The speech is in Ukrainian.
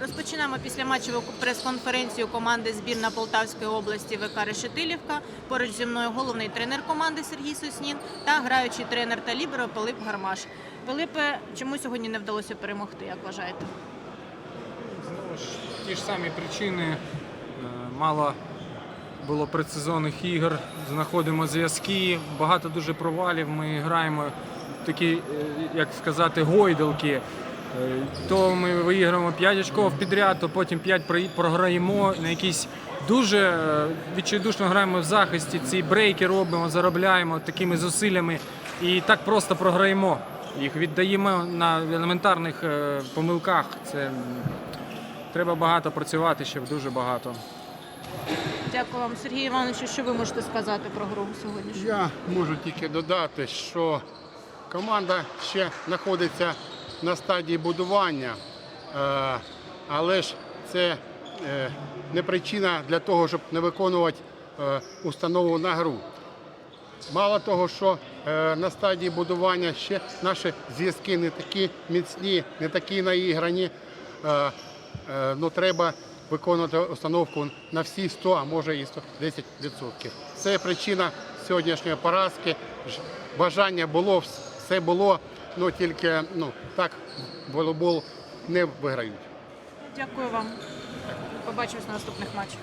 Розпочинаємо після матчеву прес-конференцію команди збірна Полтавської області ВК Решетилівка. Поруч зі мною головний тренер команди Сергій Соснін та граючий тренер та ліберо Пилип Гармаш. Пилипе, чому сьогодні не вдалося перемогти, як вважаєте? Знову ж ті ж самі причини. Е, Мало було предсезонних ігор, знаходимо зв'язки, багато дуже провалів. Ми граємо такі, е, як сказати, гойдалки. Е, То ми виіграємо 5 очков підряд, то потім 5 програємо на якісь дуже е, відчайдушно граємо в захисті. Ці брейки робимо, заробляємо такими зусиллями і так просто програємо. Їх віддаємо на елементарних помилках. Це Треба багато працювати, ще дуже багато. Дякую вам, Сергій Івановичу. Що ви можете сказати про гру сьогоднішню? Я можу тільки додати, що команда ще знаходиться на стадії будування, е, але ж це е, не причина для того, щоб не виконувати е, установу на гру. Мало того, що на стадії будування ще наші зв'язки не такі міцні, не такі наіграні. Ну, треба виконувати установку на всі 100, а може і 110%. Це причина сьогоднішньої поразки. Бажання було, все було, ну тільки ну, так волейбол не виграють. Дякую вам. Побачимось на наступних матчах.